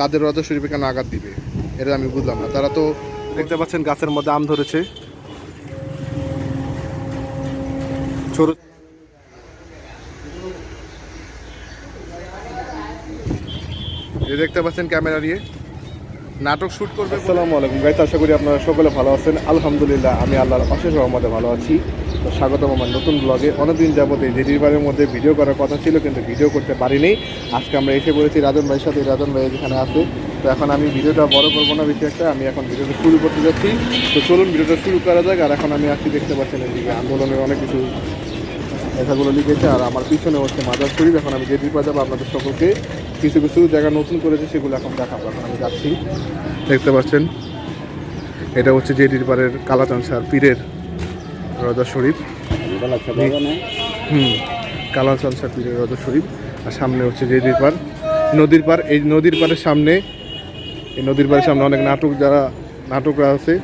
তাদের রজা শরীফে কেন আঘাত দিবে? এটা আমি বুঝলাম না। তারা তো দেখতে পাচ্ছেন গাছের মধ্যে আম ধরেছে। দেখতে পাচ্ছেন ক্যামেরা নিয়ে। নাটক শুট করবে আসসালামু আলাইকুম গাইস, আশা করি আপনারা সকলে ভালো আছেন। আলহামদুলিল্লাহ, আমি আল্লাহর অশেষ রহমতে ভালো আছি। তো স্বাগতম আমার নতুন ব্লগে অনেকদিন যাবত এই জেটির মধ্যে ভিডিও করার কথা ছিল, কিন্তু ভিডিও করতে পারিনি। আজকে আমরা এসে পড়েছি রাজন ভাইয়ের সাথে। রাজন ভাই যেখানে আছে। তো এখন আমি ভিডিওটা বড় করব না বেশি একটা। আমি এখন ভিডিওটা শুরু করতে যাচ্ছি। তো চলুন ভিডিওটা শুরু করা যাক। আর এখন আমি আসছি দেখতে পাচ্ছেন এদিকে। আন্দোলনের অনেক কিছু লেখাগুলো লিখেছে। আর আমার পিছনে হচ্ছে মাদার শরীফ। এখন আমি যেটি পাঠাবো আপনাদের সকলকে। কিছু কিছু জায়গা নতুন করেছে, সেগুলো এখন দেখাবো। এখন আমি যাচ্ছি। দেখতে পাচ্ছেন, এটা হচ্ছে জেডির পাড়ের কালাচান সার পীরের রজা শরীফ। হুম কালাচান সার পীরের রজা শরীফ। আর সামনে হচ্ছে জেডির পাড় নদীর পাড় এই নদীর পাড়ের সামনে, এই নদীর পাড়ের সামনে অনেক নাটক যারা, নাটকরা আছে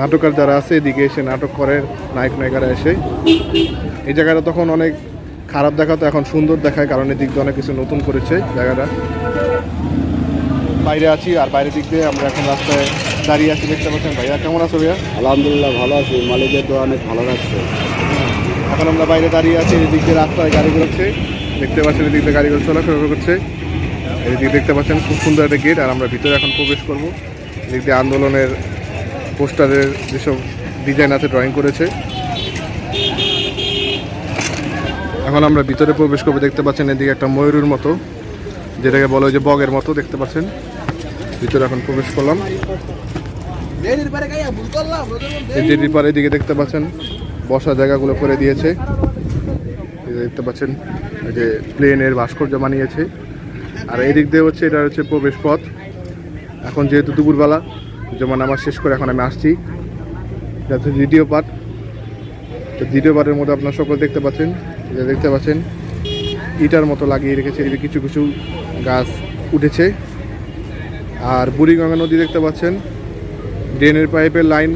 নাটকার যারা আছে, এদিকে এসে নাটক করে, নায়ক নায়িকারা এসে। এই জায়গাটা তখন অনেক খারাপ দেখাতো, এখন সুন্দর দেখায়, কারণ এদিক দিয়ে অনেক কিছু নতুন করেছে জায়গাটা। বাইরে আছি, আর বাইরের দিক দিয়ে আমরা এখন রাস্তায় দাঁড়িয়ে আছি দেখতে পাচ্ছেন। ভাইয়া কেমন আছো ভাইয়া? আলহামদুলিল্লাহ ভালো আছি। মালিকের তো অনেক ভালো লাগছে এখন আমরা বাইরে দাঁড়িয়ে আছি এদিক দিয়ে রাস্তায় গাড়ি বেরোচ্ছে দেখতে পাচ্ছেন এদিক দিয়ে গাড়িগুলো চলাফেরা করছে। এদিকে দেখতে পাচ্ছেন খুব সুন্দর একটা গেট আর আমরা ভিতরে এখন প্রবেশ করব। এদিক দিয়ে আন্দোলনের পোস্টারের যেসব ডিজাইন আছে ড্রয়িং করেছে। এখন আমরা ভিতরে প্রবেশ করব দেখতে পাচ্ছেন এদিকে একটা ময়ূরের মতো। যেটাকে বলা হয় যে বগের মতো দেখতে পাচ্ছেন। ভিতরে এখন প্রবেশ করলাম। এই জেডির পাড়ের দিকে দেখতে পাচ্ছেন বসার জায়গাগুলো করে দিয়েছে। দেখতে পাচ্ছেন যে প্লেনের ভাস্কর্য বানিয়েছে। আর এই দিক দিয়ে হচ্ছে এটা হচ্ছে প্রবেশ পথ। এখন যেহেতু দুপুরবেলা যেমন আমার শেষ করে এখন আমি আসছি। যাতে দ্বিতীয় পার্ট তো দ্বিতীয় পার্টের মধ্যে আপনারা সকল দেখতে পাচ্ছেন যে দেখতে পাচ্ছেন, ইটার মতো লাগিয়ে রেখেছে, এদিকে কিছু কিছু গাছ উঠেছে। আর বুড়িগঙ্গা নদী দেখতে পাচ্ছেন ড্রেনের পাইপের লাইন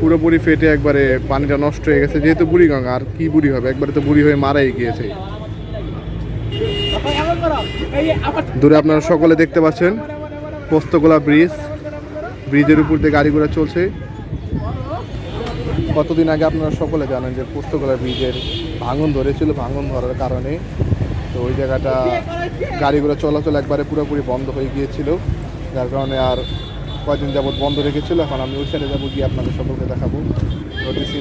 পুরোপুরি ফেটে একবারে পানিটা নষ্ট হয়ে গেছে, যেহেতু বুড়িগঙ্গা, আর কি বুড়ি হবে? একবারে তো বুড়ি হয়ে মারাই গিয়েছে। দূরে আপনারা সকলে দেখতে পাচ্ছেন, পোস্তগোলা ব্রিজ, ব্রিজের উপর দিয়ে গাড়িগুলো চলছে। কতদিন আগে আপনারা সকলে জানেন যে পোস্তগোলা ব্রিজের ভাঙন ধরেছিল, ভাঙন ধরার কারণে। তো ওই জায়গাটা গাড়িগুলো চলাচল একবারে পুরোপুরি বন্ধ হয়ে গিয়েছিল, যার কারণে আর কয়দিন যাবত বন্ধ রেখেছিল, এখন আমি ওই সাইডে যাব, গিয়ে আপনাদের সকলকে দেখাবো।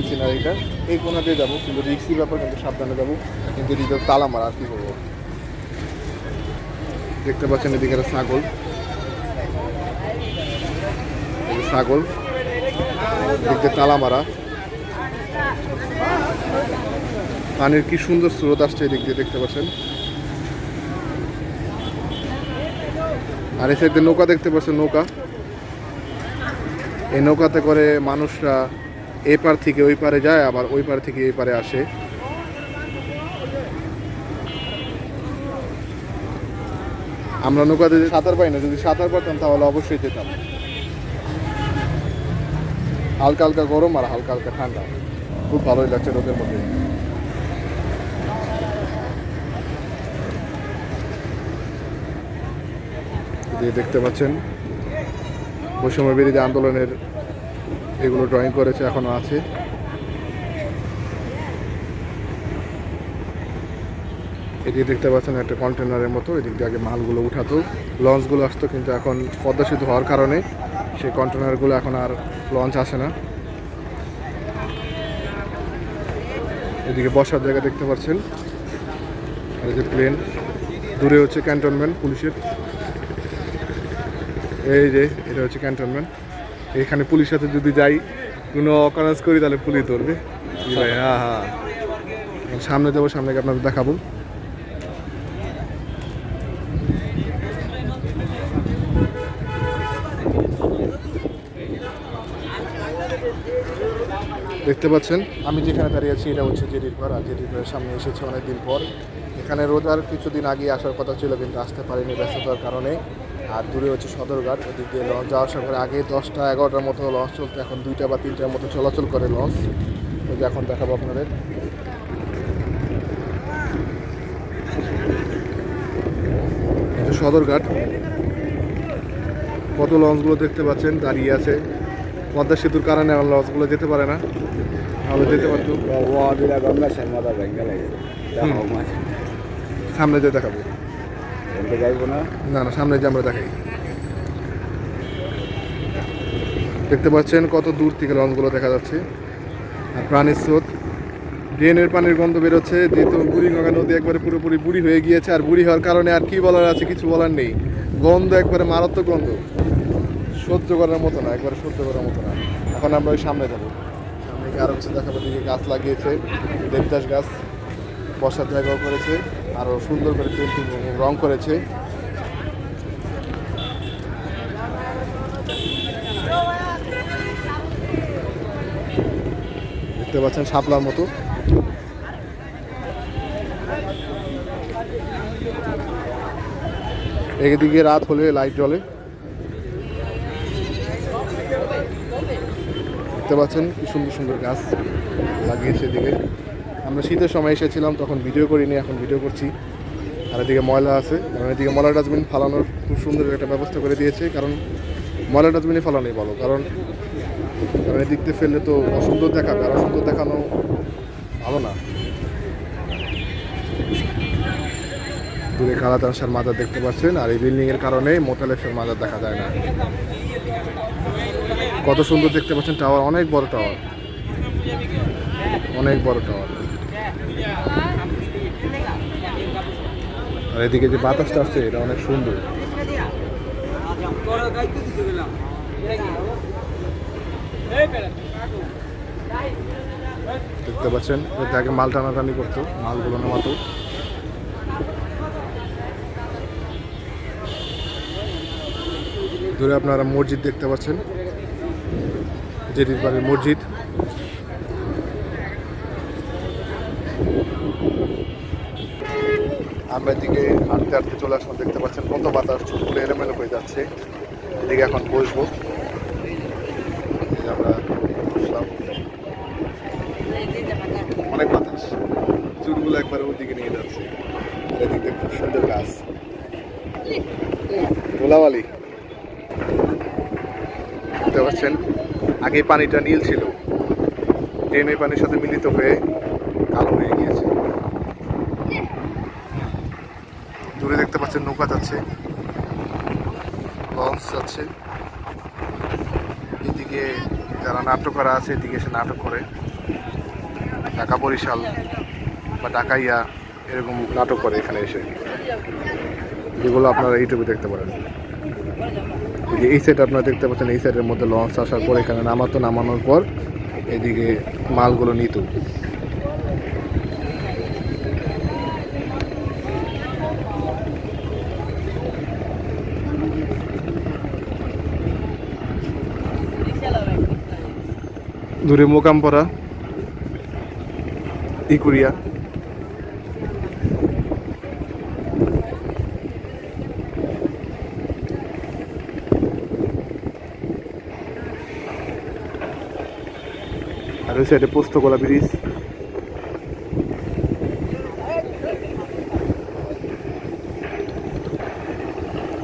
সিনারিটা এই কোনা দিয়ে যাব, কিন্তু রিক্সি ব্যাপার, কিন্তু সাবধানে যাব। কিন্তু এদিকে তালা মারা, আর কি করব দেখতে পাচ্ছেন এদিকে একটা ছাগল। ছাগল। দেখতে তালা মারা। পানির কি সুন্দর স্রোত আসছে এদিক দিয়ে, দেখতে পাচ্ছেন? আর এই সাইডে নৌকা দেখতে পাচ্ছেন, নৌকা। এই নৌকাতে করে মানুষরা এ পার থেকে ওই পারে যায়, আবার ওই পার থেকে এই পারে আসে। আমরা নৌকাতে সাঁতার পাই না, যদি সাঁতার পারতাম তাহলে অবশ্যই যেতাম। হালকা হালকা গরম আর হালকা হালকা ঠান্ডা। খুব ভালোই লাগছে রোদের মধ্যে। দেখতে পাচ্ছেন বৈষম্য বিরোধী আন্দোলনের এগুলো ড্রয়িং করেছে, এখনও আছে। এদিকে দেখতে পাচ্ছেন একটা কন্টেনারের মতো, এদিক দিয়ে আগে মালগুলো উঠাতো। লঞ্চগুলো আসতো, কিন্তু এখন পদ্মা সেতু হওয়ার কারণে সেই কন্টেনারগুলো এখন আর লঞ্চ আসে না। এদিকে বসার জায়গা দেখতে পাচ্ছেন। আর যে প্লেন দূরে হচ্ছে ক্যান্টনমেন্ট পুলিশের। এই যে, এটা হচ্ছে ক্যান্টনমেন্ট এখানে পুলিশ সাথে যদি যাই, কোনো অকারেন্স করি, তাহলে পুলিশ ধরবে। ভাই হ্যাঁ হ্যাঁ সামনে যাব, সামনে আপনাদের দেখাবো। দেখতে পাচ্ছেন? আমি যেখানে দাঁড়িয়ে আছি, এটা হচ্ছে জেডির ঘর আর জেডির ঘরের সামনে এসেছে অনেকদিন পর। এখানে রোজার কিছুদিন আগে আসার কথা ছিল, কিন্তু আসতে পারিনি ব্যস্ততার কারণে। আর দূরে হচ্ছে সদরঘাট ওদিক দিয়ে লঞ্চ যাওয়া আসার পরে আগে দশটা এগারোটার মতো লঞ্চ চলতো এখন দুইটা বা তিনটার মতো চলাচল করে লঞ্চ। ওই যে এখন দেখাবো আপনাদের। সদরঘাট কত লঞ্চগুলো দেখতে পাচ্ছেন? দাঁড়িয়ে আছে। পদ্মা সেতুর কারণে আমার লঞ্চগুলো যেতে পারে না। তাহলে যেতে পারতো। সামনে যে দেখাবো। না? না সামনে যে আমরা দেখাই। দেখতে পাচ্ছেন কত দূর থেকে লঞ্চগুলো দেখা যাচ্ছে। আর প্রাণীর স্রোত। ড্রেনের পানির গন্ধ বেরোচ্ছে, যেহেতু বুড়ি বুড়িগঙ্গা নদী একবারে পুরোপুরি বুড়ি হয়ে গিয়েছে, আর বুড়ি হওয়ার কারণে আর কি বলার আছে, কিছু বলার নেই। গন্ধ একবারে মারাত্মক গন্ধ। সহ্য করার মতো না, একবারে সহ্য করার মতো না। এখন আমরা ওই সামনে যাব। সামনে গিয়ে আরও কিছু দেখাবো দিকে গাছ লাগিয়েছে, দেবদাস গাছ বসার জায়গাও করেছে। আরও সুন্দর করে পেন্টিং রং করেছে। দেখতে পাচ্ছেন শাপলার মতো। একদিকে রাত হলে লাইট জ্বলে। দেখতে পাচ্ছেন কি সুন্দর সুন্দর গাছ লাগিয়েছে এদিকে। আমরা শীতের সময় এসেছিলাম, তখন ভিডিও করিনি, এখন ভিডিও করছি। আর এদিকে ময়লা আছে, কারণ এদিকে ময়লা ডাস্টবিন ফালানোর খুব সুন্দর একটা ব্যবস্থা করে দিয়েছে, কারণ ময়লা ডাস্টবিনে ফালানোই ভালো, কারণ কারণ এদিক দিয়ে ফেললে তো অসুন্দর দেখাবে আর অসুন্দর দেখানো ভালো না। দূরে কালাতানসার মাজার দেখতে পাচ্ছেন, আর এই বিল্ডিং এর কারণে মোটালেক্সের মাজার দেখা যায় না। কত সুন্দর দেখতে পাচ্ছেন টাওয়ার অনেক বড় টাওয়ার অনেক বড় টাওয়ার আর এদিকে যে বাতাসটা আসছে, এটা অনেক সুন্দর। দেখতে পাচ্ছেন এতে আগে মাল টানাটানি করতো মালগুলো নামাতো দূরে আপনারা মসজিদ দেখতে পাচ্ছেন জেটির বাড়ির মসজিদ। আমরা এদিকে হাঁটতে হাঁটতে চলে আসলাম, দেখতে পাচ্ছেন কত বাতাস চুলগুলো এলোমেলো হয়ে যাচ্ছে। এদিকে এখন বসবো। আমরা বসলাম। অনেক বাতাস। চুলগুলো একবার ওদিকে নিয়ে যাচ্ছে। এদিকে খুব সুন্দর গাছ। গোলাওয়ালি দেখতে পাচ্ছেন আগে পানিটা নীল ছিল। ড্রেনের পানির সাথে মিলিত হয়ে কালো হয়ে গিয়েছে দূরে দেখতে পাচ্ছেন নৌকা যাচ্ছে লঞ্চ যাচ্ছে এদিকে যারা নাটকরা আছে, এদিকে এসে নাটক করে। ঢাকা বরিশাল বা ঢাকাইয়া এরকম নাটক করে এখানে এসে। যেগুলো আপনারা ইউটিউবে দেখতে পারেন। এই সাইড আপনারা দেখতে পাচ্ছেন, এই সাইডের মধ্যে লঞ্চ আসার পর এখানে নামাতো নামানোর পর এদিকে মালগুলো নিত। দূরে মোকামপড়া ইকুরিয়া আর ওই সাইডে পোস্তকলা ব্রিজ।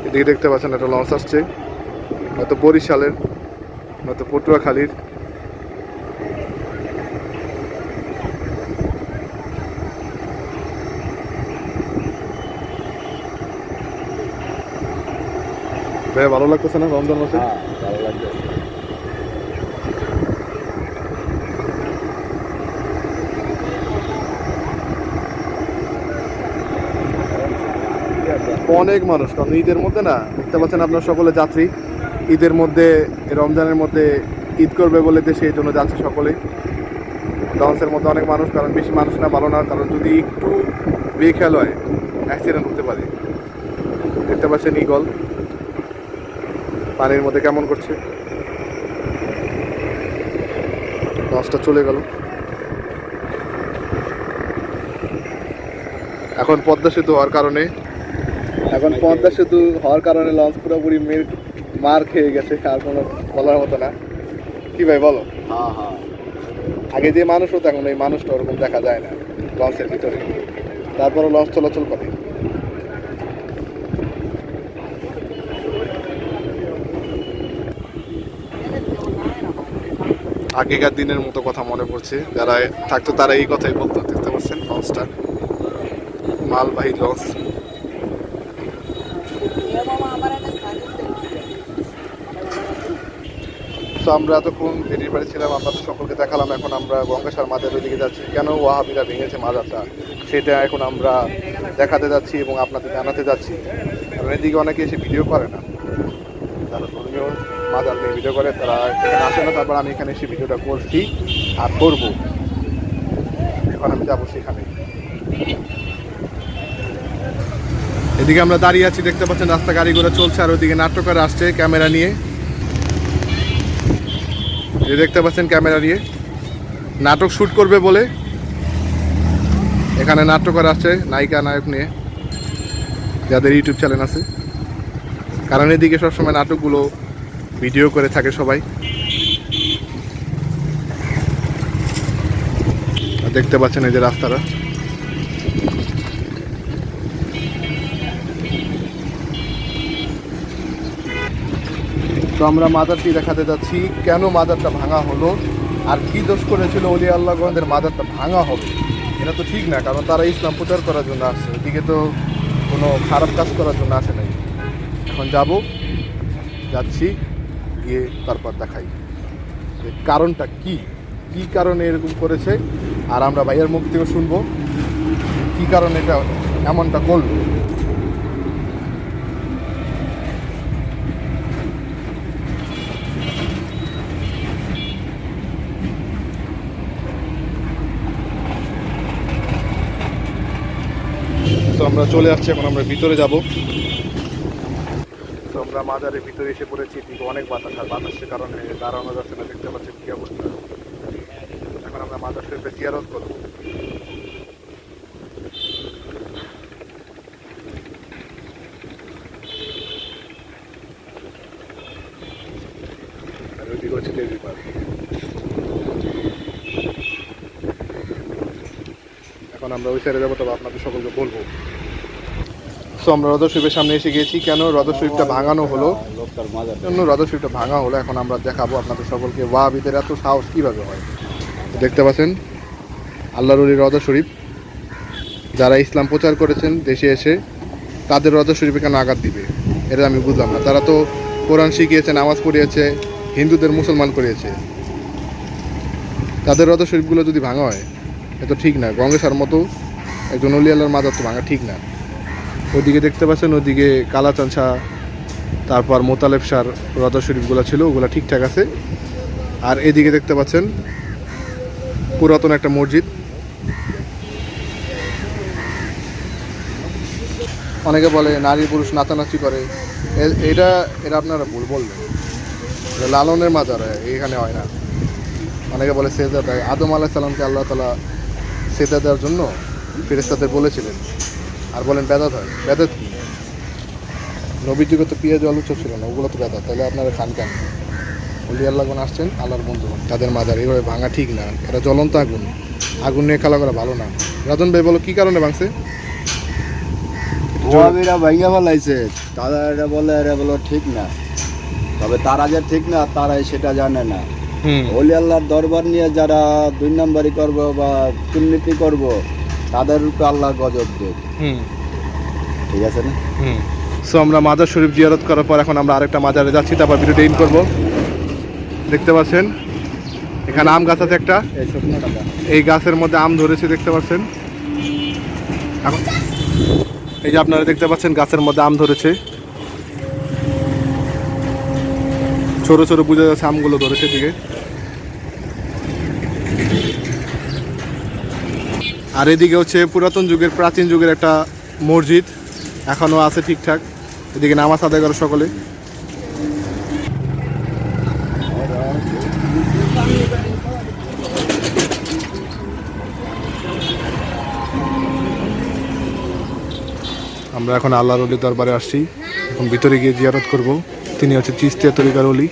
এদিকে দেখতে পাচ্ছেন একটা লঞ্চ আসছে হয়তো বরিশালের, নয়তো পটুয়াখালীর। ভাই ভালো লাগতেছে না রমজান মাসে? হ্যাঁ ভালো অনেক মানুষ কারণ ঈদের মধ্যে না দেখতে পাচ্ছেন আপনার সকলে যাত্রী। ঈদের মধ্যে রমজানের মধ্যে ঈদ করবে বলে দেশে এই জন্য যাচ্ছে সকলে। লঞ্চের মধ্যে অনেক মানুষ কারণ বেশি মানুষ না ভালো না কারণ যদি একটু বেখেয়াল হয় অ্যাক্সিডেন্ট হতে পারে। দেখতে পাচ্ছেন ইগল পানির মধ্যে কেমন করছে? লঞ্চটা চলে গেল। এখন পদ্মা সেতু হওয়ার কারণে এখন পদ্মা সেতু হওয়ার কারণে লঞ্চ পুরোপুরি মের মার খেয়ে গেছে আর কোনো বলার মতো না। কি ভাই বলো? হ্যাঁ হ্যাঁ। আগে যে মানুষ হতো এখন এই মানুষটা ওরকম দেখা যায় না লঞ্চের ভিতরে। তারপরে লঞ্চ চলাচল করে। আগেকার দিনের মতো কথা মনে পড়ছে। যারা থাকতো তারা এই কথাই বলতো, দেখতে পাচ্ছেন লঞ্চটা মালবাহী লঞ্চ তো আমরা এতক্ষণ দেরির বাড়ি ছিলাম আপনাদের সকলকে দেখালাম, এখন আমরা গঙ্গাসার মাজারের দিকে যাচ্ছি। কেন ওয়াহাবিরা ভেঙেছে মাজারটা সেটা এখন আমরা দেখাতে যাচ্ছি এবং আপনাদের জানাতে যাচ্ছি। কারণ এদিকে অনেকে এসে ভিডিও করে না। যারা ধর্মীয় মাজার নিয়ে ভিডিও করে, তারা এখানে আসে না, তারপর আমি এখানে এসে ভিডিওটা করছি আর করব। এখন আমি যাব সেখানে। এদিকে আমরা দাঁড়িয়ে আছি, দেখতে পাচ্ছেন রাস্তা গাড়ি ঘোড়া চলছে, আর ওইদিকে নাট্যকার আসছে ক্যামেরা নিয়ে। এই দেখতে পাচ্ছেন ক্যামেরা নিয়ে। নাটক শ্যুট করবে বলে এখানে নাট্যকার আসছে, নায়িকা, নায়ক নিয়ে, যাদের ইউটিউব চ্যানেল আছে। কারণ এদিকে সবসময় নাটকগুলো ভিডিও করে থাকে সবাই। দেখতে পাচ্ছেন এই যে রাস্তাটা। তো আমরা মাদারটি দেখাতে যাচ্ছি, কেন মাদারটা ভাঙা হলো আর কি দোষ করেছিল অলি আল্লাহগঞ্জের মাদারটা ভাঙা হবে। এটা তো ঠিক না, কারণ তারা ইসলাম প্রচার করার জন্য আসছে। ওইদিকে তো কোনো খারাপ কাজ করার জন্য আসে নাই। এখন যাব, যাচ্ছি। গিয়ে তারপর দেখাই যে কারণটা কি কি কারণে এরকম করেছে, আর আমরা ভাইয়ের মুখ থেকে শুনব কি কারণে এটা এমনটা করল। তো আমরা চলে আসছি, এখন আমরা ভিতরে যাব। আমরা মাজারের ভিতরে এসে পড়েছি ঠিক অনেক বাতাস, আর বাতাসের কারণে দাঁড়ানো যাচ্ছে না, দেখতে পাচ্ছেন কি অবস্থা। এখন আমরা মাজার শরীফে জিয়ারত করব। এখন আমরা ওই সাইডে যাব, তবে আপনাদের সকলকে বলব সো আমরা শরীফের সামনে এসে গেছি কেন শরীফটা ভাঙানো হলো? জন্য শরীফটা ভাঙা হলো? এখন আমরা দেখাবো আপনাদের সকলকে ওয়াহাবিদের এত সাহস কীভাবে হয়। দেখতে পাচ্ছেন? আল্লাহর অলি রজত শরীফ যারা ইসলাম প্রচার করেছেন দেশে এসে, তাদের রজত শরীফে কেন আঘাত দিবে? এটা আমি বুঝলাম না। তারা তো কোরআন শিখিয়েছে, নামাজ পড়িয়েছে, হিন্দুদের মুসলমান করিয়েছে। তাদের রজত শরীফগুলো যদি ভাঙা হয়, এ তো ঠিক না। গঙ্গেশার মতো একজন অলি মাজার তো ভাঙা ঠিক না। ওদিকে দেখতে পাচ্ছেন, ওদিকে কালাচান শাহ তারপর মোতালেব শাহর রজা শরীফগুলো ছিল, ওগুলো ঠিকঠাক আছে। আর এদিকে দেখতে পাচ্ছেন, পুরাতন একটা মসজিদ। অনেকে বলে নারী পুরুষ নাচানাচি করে। এটা এটা আপনারা ভুল বলবেন এটা লালনের মাজার এখানে হয় না। অনেকে বলে সেজদা আদম আলাহ সালামকে আল্লাহ তালা সেজদা দেওয়ার জন্য ফেরেস্তাদের বলেছিলেন। আর বলেন বেদাত হয়। বেদাত কি? যুগে তো পেঁয়াজ আলু চপ ছিল না ওগুলো তো বেদাত। তাহলে আপনারা খান কেন? অলি আল্লাহ আসছেন আল্লাহর বন্ধুগণ তাদের মাজার এইভাবে ভাঙা ঠিক না। এটা জ্বলন্ত আগুন। আগুন নিয়ে খেলা করা ভালো না। রাজন ভাই বলো কি কারণে ভাঙছে? ভাইয়া ফেলাইছে। তারা এটা বলে এটা বলো ঠিক না। তবে তারা যে ঠিক না তারাই সেটা জানে না। হুম। অলি আল্লাহর দরবার নিয়ে যারা দুই নম্বরই করব বা দুর্নীতি করব তাদের উপরে আল্লাহ গজব দেব হুম। ঠিক আছে না? হুম। সো আমরা মাজার শরীফ জিয়ারত করার পর এখন আমরা আরেকটা মাজারে যাচ্ছি তারপর ভিডিওটা ইন করব। দেখতে পাচ্ছেন? এখানে আম গাছ আছে একটা। এই গাছের মধ্যে আম ধরেছে দেখতে পাচ্ছেন? এই যে আপনারা দেখতে পাচ্ছেন গাছের মধ্যে আম ধরেছে। ছোট ছোট বুঝে যাচ্ছে আমগুলো ধরেছে দিকে আর এদিকে হচ্ছে পুরাতন যুগের, প্রাচীন যুগের একটা মসজিদ এখনও আছে ঠিকঠাক। এদিকে নামাজ আদায় করে সকলে। আমরা এখন আল্লাহর অলির দরবারে আসছি। এখন ভিতরে গিয়ে জিয়ারত করব। তিনি হচ্ছে চিস্তিয়া তরিকার অলি।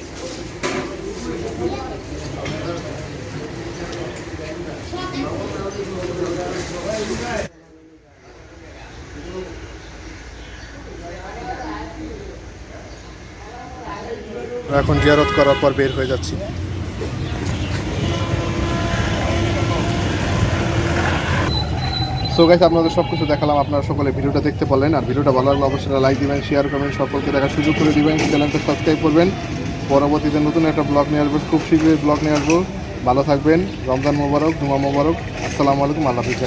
এখন জিয়ারত করার পর বের হয়ে যাচ্ছি। সো গাইস আপনাদের সব কিছু দেখালাম, আপনারা সকলে ভিডিওটা দেখতে পারলেন। আর ভিডিওটা ভালো লাগলে অবশ্যই লাইক দিবেন শেয়ার করবেন, সকলকে দেখার সুযোগ করে দিবেন। চ্যানেলটা সাবস্ক্রাইব করবেন। পরবর্তীতে নতুন একটা ব্লগ নিয়ে আসব, খুব শীঘ্রই ব্লগ নিয়ে আসব। ভালো থাকবেন, রমজান মোবারক, জুমা মোবারক। আসসালামু আলাইকুম, আল্লাহ হাফিজ